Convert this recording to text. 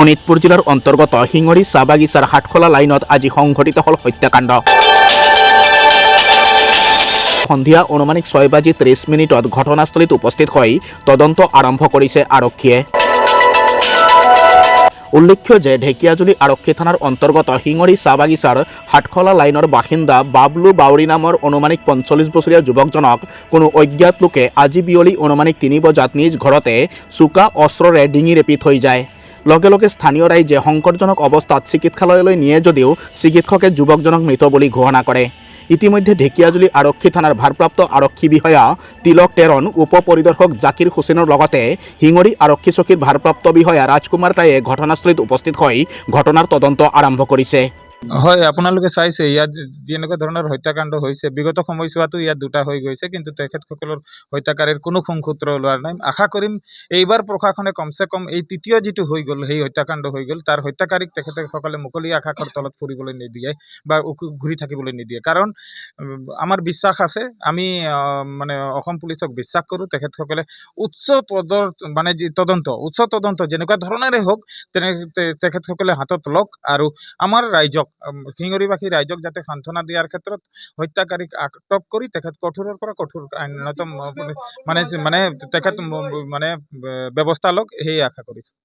শোণিতপুৰ জিলাৰ অন্তৰ্গত শিঙৰি চাহ বাগিচাৰ হাটখোলা লাইনত আজি সংঘটিত হ'ল হত্যাকাণ্ড। সন্ধিয়া অনুমানিক ছয় বাজি ত্ৰিছ মিনিটত ঘটনাস্থলীত উপস্থিত হৈ তদন্ত আৰম্ভ কৰিছে আৰক্ষীয়ে। উল্লেখ্য যে ঢেকীয়াজুলি আৰক্ষী থানাৰ অন্তৰ্গত শিঙৰি চাহ বাগিচাৰ হাটখলা লাইনৰ বাসিন্দা বাবলু বাউৰী নামৰ অনুমানিক পঞ্চল্লিছ বছৰীয়া যুৱকজনক কোনো অজ্ঞাত লোকে আজি বিয়লি অনুমানিক তিনি বজাত নিজ ঘৰতে চোকা অস্ত্ৰৰে ডিঙি ৰেপি থৈ যায়। লগে লগে স্থানীয় ৰাইজে সংকটজনক অৱস্থাত চিকিৎসালয়লৈ নিয়ে যদিও চিকিৎসকে যুৱকজনক মৃত বুলি ঘোষণা কৰে। ইতিমধ্যে ঢেকিয়াজুলি আৰক্ষী থানাৰ ভাৰপ্ৰাপ্ত আৰক্ষী বিষয়া তিলক তেৰণ উপ পৰিদৰ্শক জাকিৰ হুছেইনৰ লগতে হিঙৰি আৰক্ষী চকীৰ ভাৰপ্ৰাপ্ত বিষয়া ৰাজকুমাৰ ৰায়ে ঘটনাস্থলীত উপস্থিত হৈ ঘটনাৰ তদন্ত আৰম্ভ কৰিছে। হয়, আপোনালোকে চাইছে, ইয়াত যেনেকুৱা ধৰণৰ হত্যাকাণ্ড হৈছে, বিগত সময়ছোৱাতো ইয়াত দুটা হৈ গৈছে, কিন্তু তেখেতসকলৰ হত্যাকাৰীৰ কোনো সংসূত্ৰ ওলোৱা নাই। আশা কৰিম, এইবাৰ প্ৰশাসনে কমচে কম এই তৃতীয় যিটো হৈ গ'ল, সেই হত্যাকাণ্ড হৈ গ'ল, তাৰ হত্যাকাৰীক তেখেতসকলে মুকলি আকাশৰ তলত ফুৰিবলৈ নিদিয়ে বা ঘূৰি থাকিবলৈ নিদিয়ে। কাৰণ আমাৰ বিশ্বাস আছে, আমি মানে অসম পুলিচক বিশ্বাস কৰোঁ, তেখেতসকলে উচ্চ পদৰ মানে যি তদন্ত, উচ্চ তদন্ত যেনেকুৱা ধৰণেৰে হওক, তেনে তেখেতসকলে হাতত লওক আৰু আমাৰ ৰাইজক উম, শিঙৰিবাসী ৰাইজক যাতে সান্ত্বনা দিয়াৰ ক্ষেত্ৰত হত্যাকাৰীক আটক কৰি তেখেত কঠোৰৰ পৰা কঠোৰ আইনতম মানে মানে তেখেত মানে ব্যৱস্থা লওক সেয়ে আশা কৰিছোঁ।